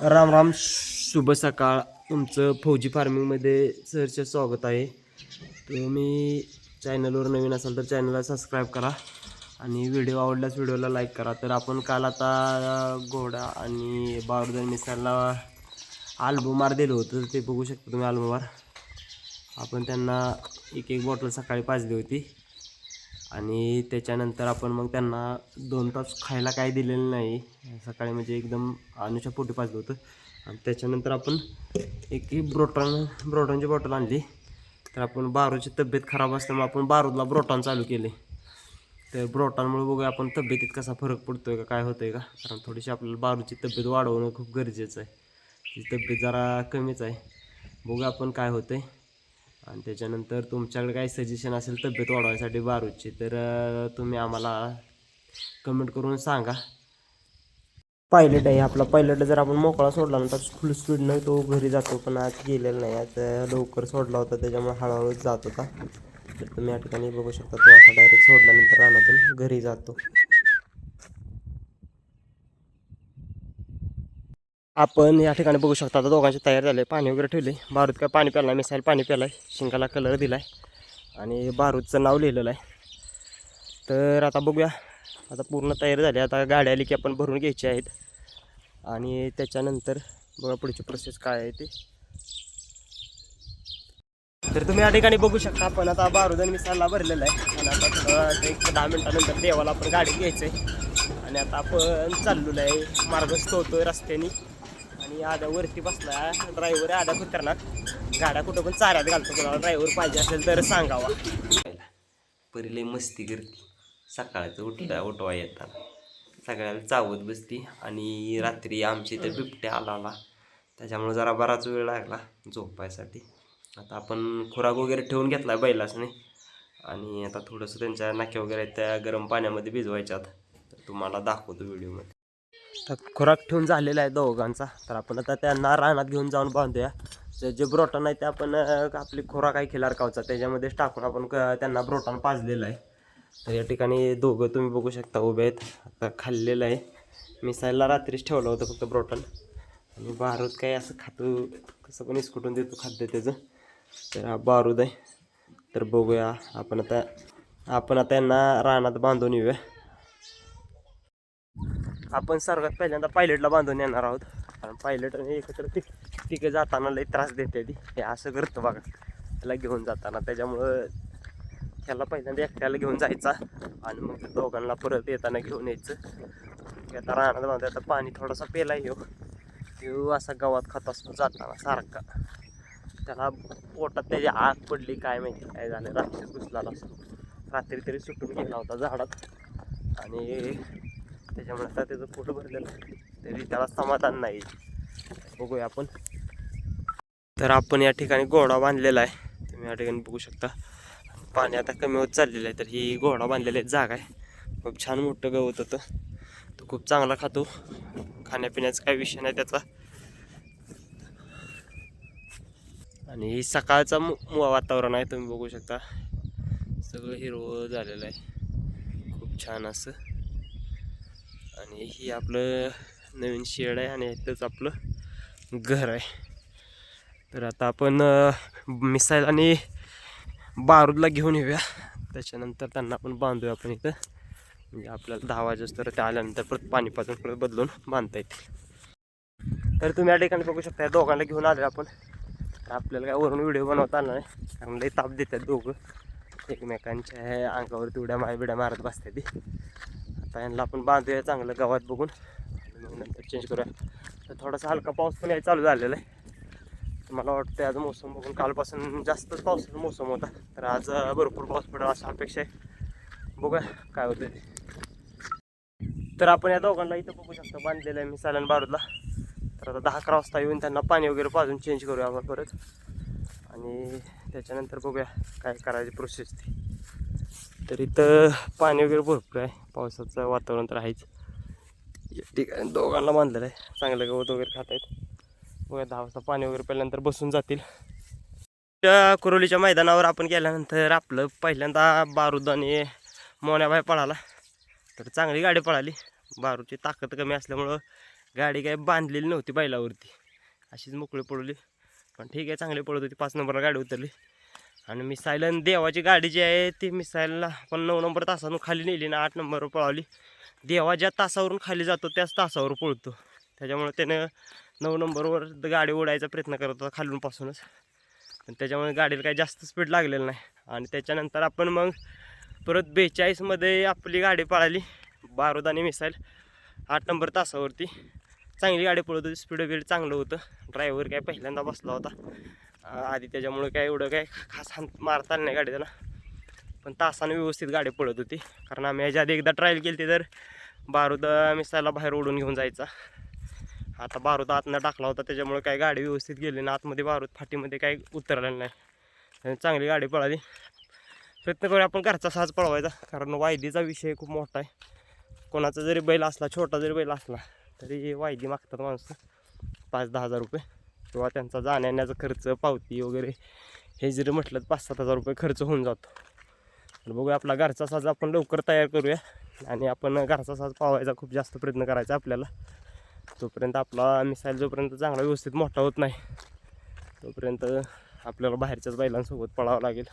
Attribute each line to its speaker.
Speaker 1: राम राम शुभ सकाळ. तुमचं फौजी फार्मिंगमध्ये सरचे स्वागत आहे. तुम्ही चॅनलवर नवीन असाल तर चॅनलला सबस्क्राईब करा आणि व्हिडिओ आवडल्यास व्हिडिओला लाईक करा. तर आपण काल आता घोडा आणि बावरदन मिसालला आल्बमार दिलं होतं. ते बघू शकता तुम्ही आल्बमार आपण त्यांना एक एक बॉटल सकाळी पाजली होती. आणि त्याच्यानंतर आपण मग त्यांना दोन तास खायला काय दिलेलं नाही. सकाळी म्हणजे एकदम अनुषा पोटी पाजलं होतं. आणि त्याच्यानंतर आपण एक ब्रोटॉन ब्रोटॉनची बॉटल आणली. तर आपण बारूची तब्येत खराब असल्यामुळे आपण बारूदला ब्रोटॉन चालू केले. तर ब्रोटॉनमुळे बघूया आपण तब्येतीत कसा फरक पडतो आहे का काय होतं आहे का? कारण थोडीशी आपल्याला बारूची तब्येत वाढवणं खूप गरजेचं आहे. ती तब्येत जरा कमीच आहे. बघूया आपण काय होतं आहे आणि त्याच्यानंतर तुमच्याकडे काही सजेशन असेल तब्येत वाढवायसाठी बारूची तर तुम्ही आम्हाला कमेंट करून सांगा. पायलट आहे आपला पायलट जर आपण मोकळा सोडला ना तर फुल स्पीडनं तो घरी जातो पण आज गेलेला नाही आज लवकर सोडला होता त्याच्यामुळे हळूहळू जात होता. तर तुम्ही या ठिकाणी बघू शकता तो असा डायरेक्ट सोडल्यानंतर रानातून घरी जातो. आपण या ठिकाणी बघू शकता आता दोघांचे तयार झाले पाणी वगैरे ठेवले. बारूद काय पाणी प्याला मिसाईल पाणी प्यालाय शिंगाला कलर दिलाय. आणि बारूदचं नाव लिहिलेलं आहे. तर आता बघूया. आता पूर्ण तयार झाली. आता गाडी आली की आपण भरून घ्यायची आहेत. आणि त्याच्यानंतर बघा पुढची प्रोसेस काय आहे ते. तर तुम्ही या ठिकाणी बघू शकता आपण आता बारूद आणि मिसालला भरलेलं आहे. आणि आता थोडं एक दहा मिनटानंतर देवाला आपण गाडी घ्यायचं आहे आणि आता आपण चाललेलो आहे. मार्गस्थ होतोय रस्त्याने. आणि आधा वरती बसला ड्रायव्हर आधा खतरनाक गाड्या कुठं पण चाऱ्यात घालतो कोणाला ड्रायव्हर पाहिजे असेल तर सांगावा. पहिले मस्ती करते. सकाळचं उठला उठवा येताना सगळ्याला चावत बसती आणि रात्री आमच्या इथे बिबट्या आला आला. त्याच्यामुळे जरा बराच वेळ लागला झोपायसाठी. आता आपण खुराक वगैरे ठेवून घेतला बैलासने. आणि आता थोडंसं त्यांच्या नाक्या वगैरे आहेत त्या गरम पाण्यामध्ये भिजवायच्यात. तर तुम्हाला दाखवतो व्हिडिओमध्ये. तर खुराक ठेवून झालेला आहे दोघांचा. तर आपण आता त्यांना रानात घेऊन जाऊन बांधूया. जे जे ब्रोटन आहे ते आपण आपली खुराक आहे खिलार कावचा त्याच्यामध्येच टाकून आपण त्यांना ब्रोटन पाजलेलं आहे. तर या ठिकाणी दोघं तुम्ही बघू शकता उभे आहेत. आता खाल्लेलं आहे. मिसाईलला रात्रीच ठेवलं होतं फक्त ब्रोटन. आणि बारूद काय असं खातो कसं पण इसकुटून देतो खाद्य त्याचं. तर हा बारूद आहे. तर बघूया आपण आता आपण आता यांना रानात बांधून येऊया. आपण सर्वात पहिल्यांदा पायलटला बांधून येणार आहोत. कारण पायलट आणि एकत्र ती तिकडे जाताना लई त्रास देते ती. हे असं करतं बघा. त्याला घेऊन जाताना. त्याच्यामुळं त्याला पहिल्यांदा एकट्याला घेऊन जायचा आणि मग त्या दोघांना परत येताना घेऊन यायचं. आता रानात बांधलं आता पाणी थोडासा पेला येऊ हो. तो असा गावात खात असतो जाताना सारखा. त्याला पोटात त्याची आग पडली काय माहिती काय झालं. रात्री घुसला असतो. रात्री तरी सुटून गेला होता झाडात. आणि त्याच्यामुळे आता त्याचं पोट भरलेलं तरी त्याला समाधान नाही. बघूया आपण. तर आपण या ठिकाणी घोडा बांधलेला आहे. तुम्ही या ठिकाणी बघू शकता. पाणी आता कमी होत चाललेलं आहे तर ही घोडा बांधलेली एक जागा आहे. खूप छान मोठं गवत होतं. तो खूप चांगला खातो. खाण्यापिण्याचा काही विषय नाही त्याचा. आणि ही सकाळचा मु- मु- वातावरण आहे तुम्ही बघू शकता. सगळं हिरवं झालेलं आहे. खूप छान असं. आणि ही आपलं नवीन शेड आहे आणि इथंच आपलं घर आहे. तर आता आपण मिसाईल आणि बारूदला घेऊन येऊया. त्याच्यानंतर त्यांना आपण बांधूया आपण इथं. म्हणजे आपल्याला दहा वाजेस्तर ते आल्यानंतर परत पाणी पाजून परत बदलून बांधता येतील. तर तुम्ही या ठिकाणी बघू शकता या दोघांना घेऊन आलो आपण. आपल्याला काय वरून व्हिडिओ बनवता आला नाही कारण लई ताप देतात दोघं. एकमेकांच्या अंगावरती उड्या माय बिड्या मारत बसतात ती. आता यांना आपण बांधूया चांगलं गावात बघून. मग नंतर चेंज करूया. तर थोडासा हलका पाऊस पण यायला चालू झालेला आहे. मला वाटतं आज मोसम बघून कालपासून जास्तच पावसाचा मोसम होता. तर आज भरपूर पाऊस पडेल अशा अपेक्षा आहे. बघूया काय होतं ते. तर आपण या दोघांना इथं बघू शकतो. बांधलेलं आहे मी सालन बारूदला. तर आता दहा अकरा वाजता येऊन त्यांना पाणी वगैरे पाजून चेंज करूया आपण परत. आणि त्याच्यानंतर बघूया काय करायची प्रोसेस ती. तर इथं पाणी वगैरे भरपूर आहे. पावसाचं वातावरण तर आहेच. ठिकाणी दोघांना बांधलेलं आहे. चांगलं गवत वगैरे खात आहेत बघा दहा वाजता पाणी वगैरे प्याल्यानंतर बसून जातील. त्या कुरोलीच्या मैदानावर आपण गेल्यानंतर आपलं पहिल्यांदा बारूद आणि मोन्याबाई पळाला. तर चांगली गाडी पळाली. बारूची ताकद कमी असल्यामुळं गाडी काय बांधलेली नव्हती बैलावरती. अशीच मोकळी पडवली पण ठीक आहे चांगली पडत होती. पाच नंबरला गाडी उतरली. आणि मिसाईल देवाची गाडी जी आहे ती मिसाईलला आपण नऊ नंबर तासावरून खाली नेली ना आठ नंबरवर पळावली. देवा ज्या तासावरून खाली जातो त्याच तासावर पळतो. त्याच्यामुळे त्यानं नऊ नंबरवर गाडी ओढायचा प्रयत्न करत होता खालूनपासूनच पण त्याच्यामुळे गाडीला काही जास्त स्पीड लागलेलं नाही. आणि त्याच्यानंतर आपण मग परत बेचाळीसमध्ये आपली गाडी पळाली बारूद आणि मिसाईल. आठ नंबर तासावरती चांगली गाडी पळत होती स्पीड वगैरे चांगलं होतं. ड्रायव्हर काय पहिल्यांदा बसला होता. आधी त्याच्यामुळे काय एवढं काय खास मारता आलं नाही गाडी त्यांना पण तासानं व्यवस्थित गाडी पळत होती. कारण आम्ही ह्याच्या आधी एकदा ट्रायल केली ती तर बारूद मिसायला बाहेर ओढून घेऊन जायचा. आता बारूद आतनं टाकला होता. त्याच्यामुळे काय गाडी व्यवस्थित गेली ना. आतमध्ये बारूद फाटीमध्ये काही उतरलेलं नाही. चांगली गाडी पळाली. प्रयत्न करूया आपण घरचा साज पळवायचा. कारण वायदीचा विषय खूप मोठा आहे. कोणाचा जरी बैल असला छोटा जरी बैल असला तरी वायदी मागतात माणसं. पाच दहा हजार रुपये. किंवा त्यांचा जाण्याचा खर्च पावती वगैरे हे जरी म्हटलं तर पाच सात हजार रुपये खर्च होऊन जातो. तर बघूया आपला घरचा साज आपण लवकर तयार करूया. आणि आपण घरचा साज पावायचा खूप जास्त प्रयत्न करायचा आपल्याला. तोपर्यंत आपला मिसाईल जोपर्यंत चांगला व्यवस्थित मोठा होत नाही तोपर्यंत आपल्याला बाहेरच्याच बैलांसोबत पळावं लागेल.